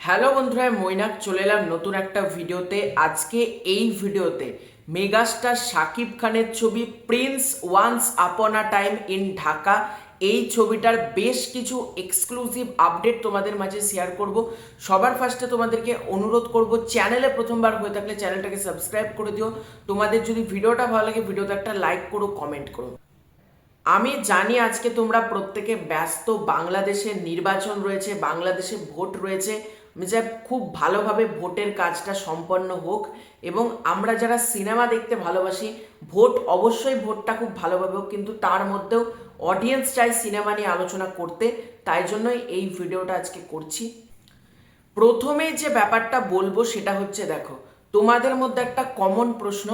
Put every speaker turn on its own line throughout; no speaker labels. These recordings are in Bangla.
হ্যালো বন্ধুরা মৈনাক, চলে এলাম নতুন একটা ভিডিওতে। আজকে এই ভিডিওতে মেগাস্টার শাকিব খানের ছবি Prince once upon a time in Dhaka এই ছবিটার বেশ কিছু এক্সক্লুসিভ আপডেট তোমাদের মাঝে শেয়ার করব। সবার ফার্স্টে তোমাদেরকে অনুরোধ করব চ্যানেলে প্রথমবার হয়ে থাকলে চ্যানেলটাকে সাবস্ক্রাইব করে দিও। তোমাদের যদি ভিডিওটা ভালো লাগে, ভিডিওতে একটা লাইক করো কমেন্ট করো। আমি জানি আজকে তোমরা প্রত্যেকে ব্যস্ত বাংলাদেশের নির্বাচন রয়েছে, বাংলাদেশে ভোট রয়েছে। চাই খুব ভালোভাবে ভোটের কাজটা সম্পন্ন হোক এবং আমরা যারা সিনেমা দেখতে ভালোবাসি, ভোট অবশ্যই ভোটটা খুব ভালোভাবে হোক, কিন্তু তার মধ্যেও অডিয়েন্স চাই সিনেমা নিয়ে আলোচনা করতে। তাই জন্যই এই ভিডিওটা আজকে করছি। প্রথমে যে ব্যাপারটা বলব সেটা হচ্ছে দেখো, তোমাদের মধ্যে একটা কমন প্রশ্ন,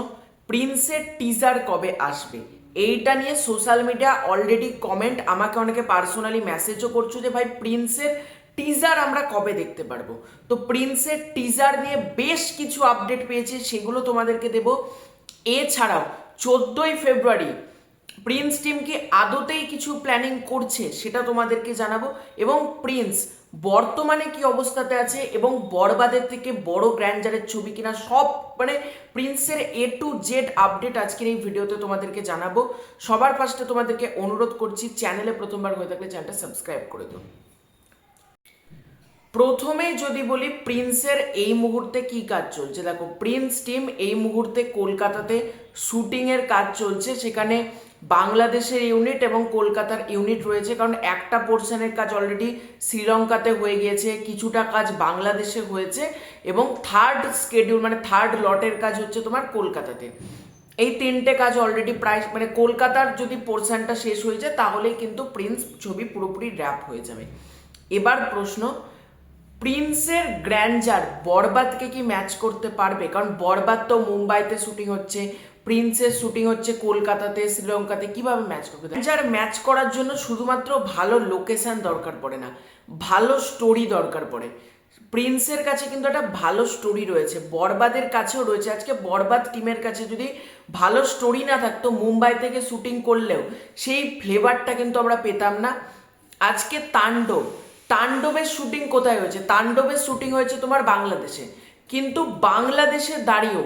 প্রিন্সের টিজার কবে আসবে? এইটা নিয়ে সোশ্যাল মিডিয়া অলরেডি কমেন্ট আমাকে অনেকে পার্সোনালি মেসেজও করছ যে, ভাই, প্রিন্সের টিজার আমরা কবে দেখতে পারব? তো প্রিন্সের টিজার নিয়ে বেশ কিছু আপডেট পেয়েছি, সেগুলো তোমাদেরকে দেব। এছাড়াও, চোদ্দোই ফেব্রুয়ারি প্রিন্স টিম কি আদতেই কিছু প্ল্যানিং করছে, সেটা তোমাদেরকে জানাব। এবং প্রিন্স বর্তমানে কি অবস্থাতে আছে এবং বরবাদের থেকে বড় গ্র্যান্ডারের ছবি কিনা, সব মানে প্রিন্সের এ টু জেড আপডেট আজকের এই ভিডিওতে তোমাদেরকে জানাব। সবার ফার্স্টে তোমাদেরকে অনুরোধ করছি চ্যানেলে প্রথমবার হয়ে থাকলে চ্যানেলটা সাবস্ক্রাইব করে দিও। প্রথমে যদি বলি প্রিন্সের এই মুহূর্তে কি কাজ চলছে? দেখো, প্রিন্স টিম এই মুহূর্তে কলকাতাতে শুটিংয়ের কাজ চলছে। সেখানে বাংলাদেশের ইউনিট এবং কলকাতার ইউনিট রয়েছে। কারণ একটা পোর্শনের কাজ অলরেডি শ্রীলঙ্কাতে হয়ে গিয়েছে, কিছুটা কাজ বাংলাদেশে হয়েছে এবং থার্ড স্কেডিউল মানে থার্ড লটের কাজ হচ্ছে তোমার কলকাতাতে। এই তিনটে কাজ অলরেডি প্রায় মানে কলকাতার যদি পোর্শনটা শেষ হয়ে যায়, তাহলেই কিন্তু প্রিন্স ছবি পুরোপুরি র্যাপ হয়ে যাবে। এবার প্রশ্ন প্রিন্সের গ্র্যান্ডার বরবাদকে কি ম্যাচ করতে পারবে? কারণ বরবাদ তো মুম্বাইতে শুটিং হচ্ছে, প্রিন্সের শুটিং হচ্ছে কলকাতাতে, শ্রীলঙ্কাতে, কীভাবে ম্যাচ করবে? গ্র্যান্ডার ম্যাচ করার জন্য শুধুমাত্র ভালো লোকেশন দরকার পড়ে না, ভালো স্টোরি দরকার পড়ে। প্রিন্সের কাছে কিন্তু একটা ভালো স্টোরি রয়েছে, বরবাদের কাছেও রয়েছে। আজকে বরবাদ টিমের কাছে যদি ভালো স্টোরি না থাকতো, মুম্বাই থেকে শুটিং করলেও সেই ফ্লেভারটা কিন্তু আমরা পেতাম না। আজকে তাণ্ডব তাণ্ডবের শুটিং কোথায় হয়েছে? তাণ্ডবের শুটিং হয়েছে তোমার বাংলাদেশে। কিন্তু বাংলাদেশে দাঁড়িয়েও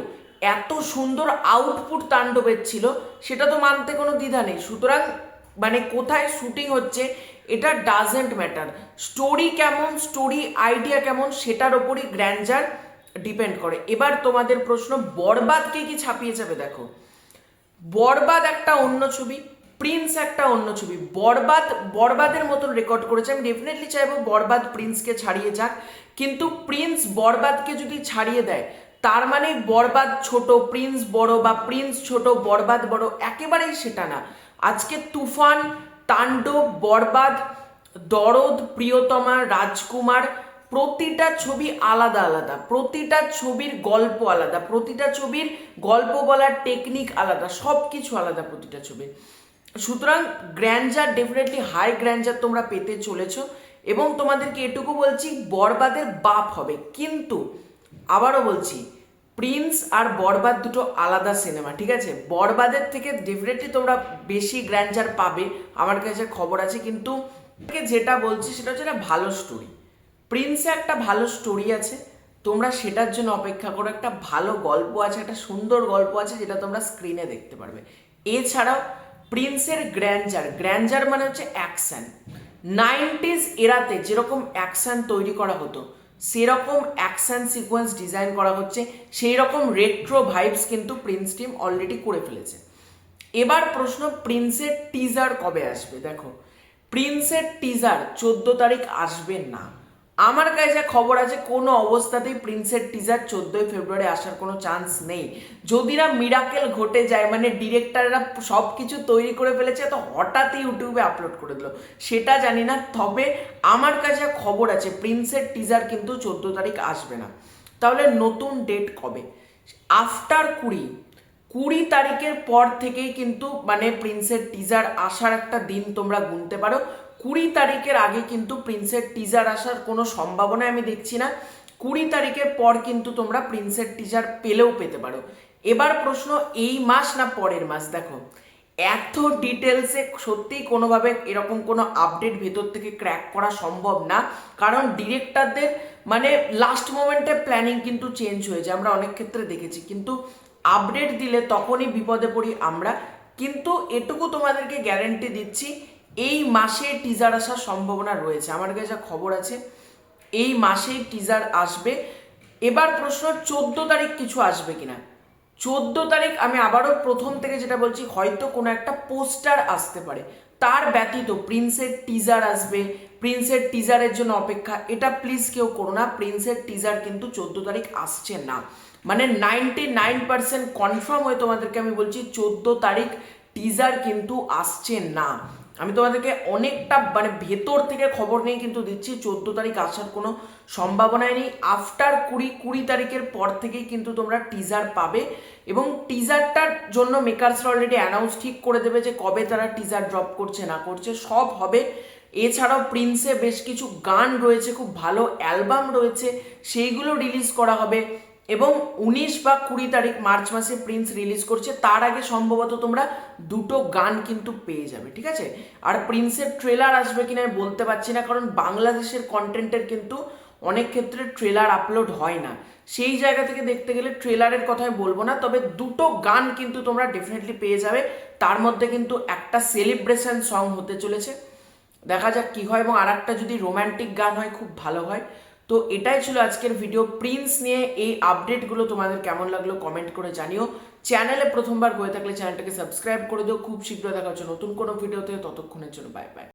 এত সুন্দর আউটপুট তাণ্ডবের ছিল, সেটা তো মানতে কোনো দ্বিধা নেই। সুতরাং মানে কোথায় শুটিং হচ্ছে, এটা ডাজেন্ট ম্যাটার স্টোরি কেমন স্টোরি আইডিয়া কেমন, সেটার ওপরই গ্র্যান্ডার ডিপেন্ড করে। এবার তোমাদের প্রশ্ন বরবাদকে কি ছাপিয়ে যাবে দেখো? বরবাদ একটা অন্য ছবি প্রিন্স একটা অন্য ছবি। বরবাদ, বরবাদের মতন রেকর্ড করেছে। আমি ডেফিনেটলি চাইব বরবাদ প্রিন্সকে ছাড়িয়ে যাক। কিন্তু প্রিন্স বরবাদকে যদি ছাড়িয়ে দেয়, তার মানে বরবাদ ছোট প্রিন্স বড় বা প্রিন্স ছোট, বরবাদ বড়, একেবারেই সেটা না। আজকে তুফান, তাণ্ডব, বরবাদ, দরদ, প্রিয়তমা, রাজকুমার, প্রতিটা ছবি আলাদা আলাদা। প্রতিটা ছবির গল্প আলাদা। প্রতিটা ছবির গল্প বলার টেকনিক আলাদা। সব কিছু আলাদা প্রতিটা ছবির। সুতরাং গ্র্যান্ডার ডেফিনেটলি হাই গ্র্যান্ডার তোমরা পেতে চলেছো, এবং তোমাদেরকে এটুকু বলছি, বরবাদের বাপ হবে। কিন্তু আবারও বলছি প্রিন্স আর বরবাদ দুটো আলাদা সিনেমা ঠিক আছে? বরবাদের থেকে ডেফিনেটলি তোমরা বেশি গ্র্যান্ডার পাবে, আমার কাছে খবর আছে। কিন্তু যেটা বলছি, সেটা হচ্ছে একটা ভালো স্টোরি প্রিন্সে একটা ভালো স্টোরি আছে, তোমরা সেটার জন্য অপেক্ষা করো। একটা ভালো গল্প আছে, একটা সুন্দর গল্প আছে, যেটা তোমরা স্ক্রিনে দেখতে পারবে। এছাড়াও প্রিন্সের গ্র্যান্ডার। গ্র্যান্ডার মানে হচ্ছে অ্যাকশন। নাইনটিজ এরাতে যেরকম অ্যাকশন তৈরি করা হতো, সেরকম অ্যাকশন সিকোয়েন্স ডিজাইন করা হচ্ছে সেই রকম রেট্রো ভাইবস কিন্তু প্রিন্স টিম অলরেডি করে ফেলেছে। এবার প্রশ্ন, প্রিন্সের টিজার কবে আসবে? দেখো, প্রিন্সের টিজার চোদ্দ তারিখ আসবে না। আমার কাছে যা খবর আছে, কোনো অবস্থাতেই প্রিন্সের টিজার চোদ্দোই ফেব্রুয়ারি আসার কোনো চান্স নেই। যদি না মিরাকেল ঘটে যায় মানে ডিরেক্টররা সব কিছু তৈরি করে ফেলেছে, তো হঠাৎই ইউটিউবে আপলোড করে দিল। সেটা জানি না, তবে আমার কাছে খবর আছে, প্রিন্সের টিজার কিন্তু চোদ্দ তারিখ আসবে না। তাহলে নতুন ডেট কবে? আফটার কুড়ি। কুড়ি তারিখের পর থেকেই কিন্তু মানে প্রিন্সের টিজার আসার একটা দিন তোমরা গুনতে পারো। কুড়ি তারিখের আগে কিন্তু প্রিন্সের টিজার আসার কোনো সম্ভাবনা আমি দেখছি না। কুড়ি তারিখের পর কিন্তু তোমরা প্রিন্সের টিজার পেলেও পেতে পারো। এবার প্রশ্ন, এই মাস না পরের মাস? দেখো, এত ডিটেলসে সত্যিই কোনোভাবে এরকম কোনো আপডেট ভেতর থেকে ক্র্যাক করা সম্ভব না। কারণ ডিরেক্টরদের মানে লাস্ট মোমেন্টে প্ল্যানিং কিন্তু চেঞ্জ হয়ে যায়। আমরা অনেক ক্ষেত্রে দেখেছি। কিন্তু আপডেট দিলে তখনই বিপদে পড়ি আমরা। কিন্তু এটুকু তোমাদেরকে গ্যারেন্টি দিচ্ছি এই মাসে টিজার আসার সম্ভাবনা রয়েছে। আমার কাছে যা খবর আছে, এই মাসেই টিজার আসবে। এবার প্রশ্ন, চোদ্দ তারিখ কিছু আসবে কিনা? চোদ্দ তারিখ আমি আবারও প্রথম থেকে যেটা বলছি, হয়তো কোনো একটা পোস্টার আসতে পারে। তার ব্যতীত প্রিন্সের টিজার আসবে। প্রিন্সের টিজারের জন্য অপেক্ষা, এটা প্লিজ কেউ করো না। প্রিন্সের টিজার কিন্তু চোদ্দ তারিখ আসছে না। মানে নাইনটি নাইন পার্সেন্ট কনফার্ম হয়ে তোমাদেরকে আমি বলছি, চোদ্দ তারিখ টিজার কিন্তু আসছে না। আমি তোমাদেরকে অনেকটা মানে ভেতর থেকে খবর নিয়ে কিন্তু দিচ্ছি, চোদ্দ তারিখ আসার কোনো সম্ভাবনাই নেই। আফটার কুড়ি কুড়ি তারিখের পর থেকেই কিন্তু তোমরা টিজার পাবে এবং টিজারটার জন্য মেকার্সরা অলরেডি অ্যানাউন্স ঠিক করে দেবে যে কবে তারা টিজার ড্রপ করছে, না করছে। সব হবে। এছাড়াও প্রিন্সে বেশ কিছু গান রয়েছে, খুব ভালো অ্যালবাম রয়েছে, সেইগুলো রিলিজ করা হবে। এবং উনিশ বা কুড়ি তারিখ মার্চ মাসে প্রিন্স রিলিজ করছে, তার আগে সম্ভবত তোমরা দুটো গান কিন্তু পেয়ে যাবে, ঠিক আছে? আর প্রিন্সের ট্রেলার আসবে কিনা আমি বলতে পারছি না, কারণ বাংলাদেশের কন্টেন্টের কিন্তু অনেক ক্ষেত্রে ট্রেলার আপলোড হয় না। সেই জায়গা থেকে দেখতে গেলে ট্রেলারের কথাই বলব না, তবে দুটো গান কিন্তু তোমরা ডেফিনেটলি পেয়ে যাবে। তার মধ্যে কিন্তু একটা সেলিব্রেশন সং হতে চলেছে। দেখা যাক কি হয় এবং আর একটা যদি রোম্যান্টিক গান হয়, খুব ভালো হয়। তো এটাই ছিল আজকের ভিডিও প্রিন্স নিয়ে এই আপডেটগুলো তোমাদের কেমন লাগল কমেন্ট করে জানিও। চ্যানেলে প্রথমবার হয়ে থাকলে চ্যানেলটাকে সাবস্ক্রাইব করে দিও। খুব শীঘ্র দেখা হচ্ছে নতুন কোনো ভিডিওতে ততক্ষণের জন্য বাই বাই